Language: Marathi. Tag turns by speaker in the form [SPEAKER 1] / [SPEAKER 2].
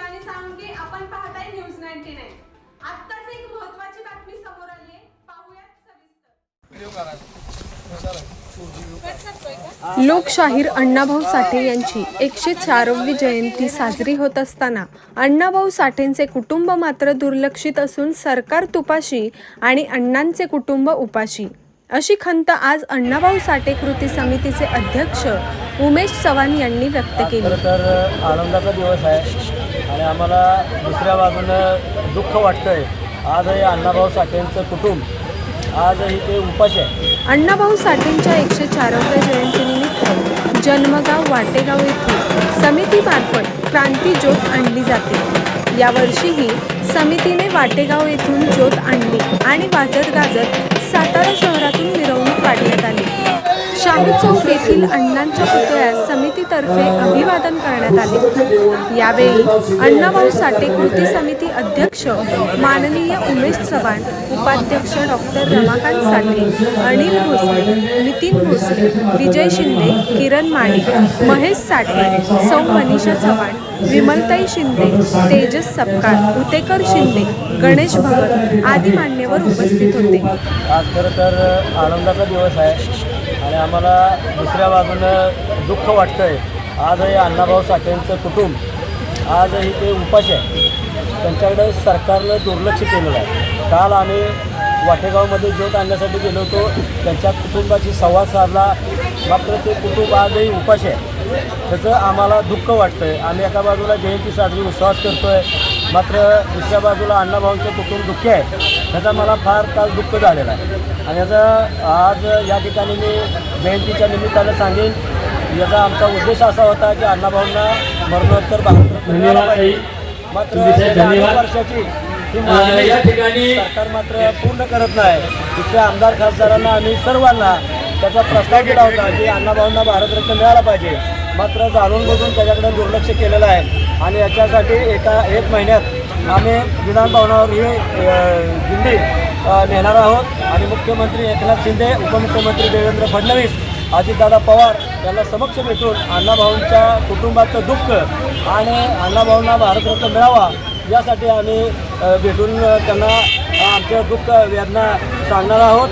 [SPEAKER 1] शिवानी साळुंके आपण पाहताय न्यूज नाईन्टी नाईन. आत्ताच एक महत्वाची बातमी समोर आली आहे पाहूयात सविस्तर.
[SPEAKER 2] लोकशाहीर अण्णाभाऊ साठे यांची एकशे चारवी जयंती साजरी होत असताना अण्णाभाऊ साठेंचे कुटुंब मात्र दुर्लक्षित असून सरकार तुपाशी आणि अण्णांचे कुटुंब उपाशी. अशी खंत आज अण्णाभाऊ साठे कृती समितीचे अध्यक्ष उमेश चव्हाण यांनी व्यक्त केली.
[SPEAKER 3] तर आनंदाचा दिवस आहे. आणि आम्हाला दुसऱ्या बाजूनं दुःख वाटतंय. आजही अण्णाभाऊ साठेंचं कुटुंब आजही ते उपाशी आहे.
[SPEAKER 2] अण्णाभाऊ साठेंच्या एकशे चाराव्या जयंतीनिमित्त जन्मगाव वाटेगाव येथे समितीमार्फत क्रांती ज्योत आणली जाते. यावर्षीही समितीने वाटेगाव येथून ज्योत आणली आणि वाजत गाजत सातारा शहरातून मिरवणूक काढण्यात आली. शाहू चौक येथील अण्णांच्या पुतळ्यास समितीतर्फे अभिवादन करण्यात आले. यावेळी अण्णाभाऊ साठे कृती समिती अध्यक्ष माननीय उमेश चव्हाण उपाध्यक्ष डॉक्टर रमाकांत साठे अनिल भोसले नितीन भोसले विजय शिंदे किरण माने महेश साठे सौ मनीषा चव्हाण विमलताई शिंदे तेजस सपकाळ उतेकर शिंदे गणेश भगत आदी मान्यवर उपस्थित होते.
[SPEAKER 3] आज खरं तर आनंदाचा दिवस आहे. आणि आम्हाला दुसऱ्या बाजूनं दुःख वाटतं आहे आजही अण्णाभाऊ साठेंचं कुटुंब आजही ते उपाशी आहे. त्यांच्याकडे सरकारनं दुर्लक्ष केलेलं आहे. काल आम्ही वाटेगावमध्ये ज्योत आणण्यासाठी गेलो होतो. त्यांच्या कुटुंबाशी संवाद साधला. मात्र ते कुटुंब आजही उपाशी आहे. त्याचं आम्हाला दुःख वाटतं आहे आम्ही एका बाजूला जयंती साजरी विश्वास करतो आहे मात्र दुसऱ्या बाजूला अण्णाभाऊंचं कुटुंब दुःखी आहे. त्याचा मला फार काल दुःख झालेला आहे. आणि याचा आज या ठिकाणी मी जयंतीच्या निमित्तानं सांगेन याचा आमचा उद्देश असा होता की अण्णाभाऊंना मरणोत्तर भारतरत्न मिळाला पाहिजे मात्र गेल्या अनेक वर्षाची ही
[SPEAKER 4] या ठिकाणी
[SPEAKER 3] सरकार मात्र पूर्ण करत नाही. तिथल्या आमदार खासदारांना आणि सर्वांना त्याचा प्रस्ताव दिला होता की अण्णाभाऊंना भारतरत्न मिळाला पाहिजे. मात्र जाणून बुजून त्याच्याकडे दुर्लक्ष केलेलं आहे. आणि याच्यासाठी एका एक महिन्यात आम्ही विधानभवनावर ही दिंडी नेणार आहोत. आणि मुख्यमंत्री एकनाथ शिंदे उपमुख्यमंत्री देवेंद्र फडणवीस अजितदादा पवार यांना समक्ष भेटून अण्णाभाऊंच्या कुटुंबाचं दुःख आणि अण्णाभाऊंना भारतरत्न मिळावा यासाठी आम्ही भेटून त्यांना आमच्या दुःख वेदना सांगणार आहोत.